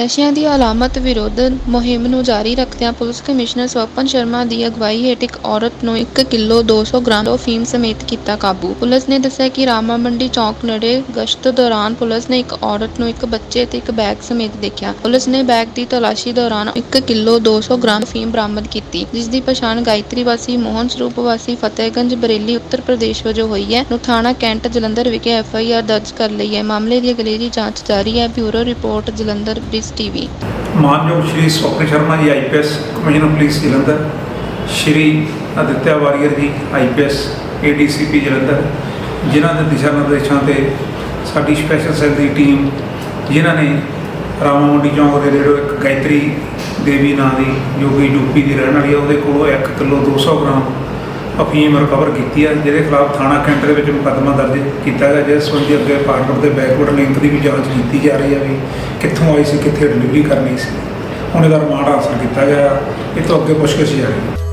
ਨਸ਼ਿਆਂ ਦੀ ਅਲਾਮਤ ਵਿਰੁੱਧ ਮੁਹਿੰਮ ਨੂੰ ਜਾਰੀ ਰੱਖਦਿਆਂ ਪੁਲਿਸ ਕਮਿਸ਼ਨਰ ਸਵਪਨ ਸ਼ਰਮਾ ਦੀ ਅਗਵਾਈ ਹੇਠ ਇੱਕ ਔਰਤ ਨੂੰ 1 ਕਿਲੋ 200 ਗ੍ਰਾਮ ਅਫੀਮ ਸਮੇਤ ਕੀਤਾ ਕਾਬੂ। ਪੁਲਿਸ ਨੇ ਦੱਸਿਆ ਕਿ ਰਾਮਾ ਮੰਡੀ ਚੌਕ ਨੇੜੇ ਗਸ਼ਤ ਦੌਰਾਨ ਪੁਲਿਸ ਨੇ ਇੱਕ ਔਰਤ ਨੂੰ ਇੱਕ ਬੱਚੇ ਤੇ ਇੱਕ ਬੈਗ ਸਮੇਤ ਦੇਖਿਆ। ਪੁਲਿਸ ਨੇ ਬੈਗ ਦੀ ਤਲਾਸ਼ੀ ਦੌਰਾਨ 1 ਕਿਲੋ 200 ਗ੍ਰਾਮ ਅਫੀਮ ਬਰਾਮਦ ਕੀਤੀ, ਜਿਸ ਦੀ ਪਛਾਣ ਗਾਇਤਰੀ ਵਾਸੀ ਮੋਹਨ ਸਰੂਪ ਵਾਸੀ ਫਤਿਹਗੰਜ ਬਰੇਲੀ ਉੱਤਰ ਪ੍ਰਦੇਸ਼ ਵਜੋਂ ਹੋਈ ਹੈ। ਨੂੰ ਥਾਣਾ ਕੈਂਟ ਜਲੰਧਰ ਵਿਖੇ ਐਫ ਆਈ ਆਰ ਦਰਜ ਕਰ ਲਈ ਹੈ। ਮਾਮਲੇ ਦੀ ਅਗਲੇਰੀ ਜਾਂਚ ਜਾਰੀ ਹੈ। Bureau report Jalandhar Brij TV ਮਾਨਯੋਗ Shri Swapan Sharma ji IPS commissioner police Jalandhar. Shri Aditya Warrier ji IPS ADCP Jalandhar. ਜਿਨ੍ਹਾਂ ਦੇ ਦਿਸ਼ਾ ਨਿਰਦੇਸ਼ਾਂ ਤੇ ਸਾਡੀ ਸਪੈਸ਼ਲ ਸੈੱਲ ਦੀ ਟੀਮ ਜਿਨ੍ਹਾਂ ਨੇ ਰਾਮਾ ਮੰਡੀ ਚੌਂਕ ਦੇ ਨੇੜੇ ਇੱਕ ਗਾਇਤਰੀ ਦੇਵੀ ਨਾਂ ਦੀ, ਜੋ ਕਿ ਯੂਪੀ ਦੀ ਰਹਿਣ ਵਾਲੀ ਹੈ ਉਹਦੇ ਕੋਲੋਂ 1 ਕਿਲੋ 200 ਗ੍ਰਾਮ ਅਫੀਮ ਰਿਕਵਰ ਕੀਤੀ ਹੈ, ਜਿਹਦੇ ਖਿਲਾਫ ਥਾਣਾ ਕੈਂਟ ਦੇ ਵਿੱਚ ਮੁਕੱਦਮਾ ਦਰਜ ਕੀਤਾ ਗਿਆ ਜਿਸ ਸੰਬੰਧੀ ਅੱਗੇ ਪਾਰਟਨਰ ਦੇ ਬੈਕਵਰਡ ਲਿੰਕ ਦੀ ਵੀ ਜਾਂਚ ਕੀਤੀ ਜਾ ਰਹੀ ਹੈ ਵੀ ਕਿੱਥੋਂ ਆਈ ਸੀ, ਕਿੱਥੇ ਡਿਲੀਵਰੀ ਕਰਨੀ ਸੀ। ਹੁਣ ਇਹਦਾ ਰਿਮਾਂਡ ਹਾਸਲ ਕੀਤਾ ਗਿਆ, ਇਹ ਤੋਂ ਅੱਗੇ ਪੁੱਛਗਿੱਛ ਜਾਰੀ ਹੈ।